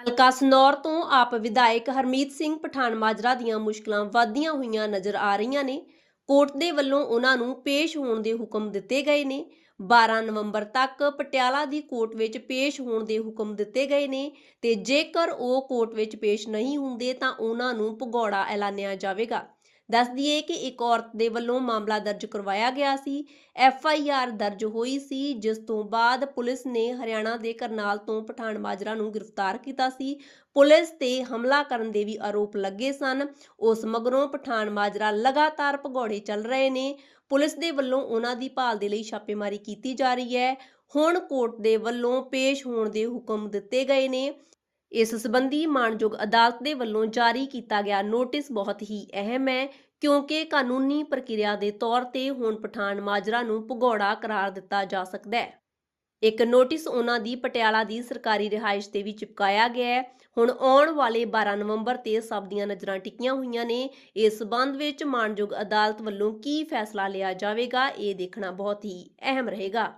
ਹਲਕਾ ਸਨੌਰ ਤੋਂ ਆਪ ਵਿਧਾਇਕ ਹਰਮੀਤ ਸਿੰਘ ਪਠਾਨ ਮਾਜਰਾ ਦੀਆਂ ਮੁਸ਼ਕਲਾਂ ਵਧਦੀਆਂ ਹੋਈਆਂ ਨਜ਼ਰ ਆ ਰਹੀਆਂ ਨੇ। ਕੋਰਟ ਦੇ ਵੱਲੋਂ ਉਹਨਾਂ ਨੂੰ ਪੇਸ਼ ਹੋਣ ਦੇ ਹੁਕਮ ਦਿੱਤੇ ਗਏ ਨੇ। 12 ਨਵੰਬਰ ਤੱਕ ਪਟਿਆਲਾ ਦੀ ਕੋਰਟ ਵਿੱਚ ਪੇਸ਼ ਹੋਣ ਦੇ ਹੁਕਮ ਦਿੱਤੇ ਗਏ ਨੇ ਤੇ ਜੇਕਰ ਉਹ ਕੋਰਟ ਵਿੱਚ ਪੇਸ਼ ਨਹੀਂ ਹੁੰਦੇ ਤਾਂ ਉਹਨਾਂ ਨੂੰ ਭਗੌੜਾ ਐਲਾਨਿਆ ਜਾਵੇਗਾ। ਦੱਸ ਦਈਏ ਕਿ ਇੱਕ ਔਰਤ ਦੇ ਵੱਲੋਂ ਮਾਮਲਾ ਦਰਜ ਕਰਵਾਇਆ ਗਿਆ ਸੀ। ਐਫ ਆਈ ਆਰ ਦਰਜ ਹੋਈ ਸੀ, ਜਿਸ ਤੋਂ ਬਾਅਦ ਪੁਲਿਸ ਨੇ ਹਰਿਆਣਾ ਦੇ ਕਰਨਾਲ ਤੋਂ ਪਠਾਨ ਮਾਜਰਾ ਨੂੰ ਗ੍ਰਿਫਤਾਰ ਕੀਤਾ ਸੀ। ਪੁਲਿਸ ਤੇ ਹਮਲਾ ਕਰਨ ਦੇ ਵੀ ਆਰੋਪ ਲੱਗੇ ਸਨ। ਉਸ ਮਗਰੋਂ ਪਠਾਨ ਮਾਜਰਾ ਲਗਾਤਾਰ ਭਗੌੜੇ ਚੱਲ ਰਹੇ ਨੇ। ਪੁਲਿਸ ਦੇ ਵੱਲੋਂ ਉਹਨਾਂ ਦੀ ਭਾਲ ਦੇ ਲਈ ਛਾਪੇਮਾਰੀ ਕੀਤੀ ਜਾ ਰਹੀ ਹੈ। ਹੁਣ ਕੋਰਟ ਦੇ ਵੱਲੋਂ ਪੇਸ਼ ਹੋਣ ਦੇ ਹੁਕਮ ਦਿੱਤੇ ਗਏ ਨੇ। ਇਸ ਸਬੰਧੀ ਮਾਣਯੋਗ ਅਦਾਲਤ ਦੇ ਵੱਲੋਂ ਜਾਰੀ ਕੀਤਾ ਗਿਆ ਨੋਟਿਸ ਬਹੁਤ ਹੀ ਅਹਿਮ ਹੈ, ਕਿਉਂਕਿ ਕਾਨੂੰਨੀ ਪ੍ਰਕਿਰਿਆ ਦੇ ਤੌਰ ਤੇ ਹੁਣ ਪਠਾਨ ਮਾਜਰਾ ਨੂੰ ਭਗੌੜਾ ਕਰਾਰ ਦਿੱਤਾ ਜਾ ਸਕਦਾ ਹੈ। ਇੱਕ ਨੋਟਿਸ ਉਹਨਾਂ ਦੀ ਪਟਿਆਲਾ ਦੀ ਸਰਕਾਰੀ ਰਿਹਾਇਸ਼ ਤੇ ਵੀ ਚਿਪਕਾਇਆ ਗਿਆ ਹੈ। ਹੁਣ ਆਉਣ ਵਾਲੇ 12 ਨਵੰਬਰ ਤੇ ਸਭ ਦੀਆਂ ਨਜ਼ਰਾਂ ਟਿਕੀਆਂ ਹੋਈਆਂ ਨੇ। ਇਸ ਸਬੰਧ ਵਿੱਚ ਮਾਣਯੋਗ ਅਦਾਲਤ ਵੱਲੋਂ ਕੀ ਫੈਸਲਾ ਲਿਆ ਜਾਵੇਗਾ, ਇਹ ਦੇਖਣਾ ਬਹੁਤ ਹੀ ਅਹਿਮ ਰਹੇਗਾ।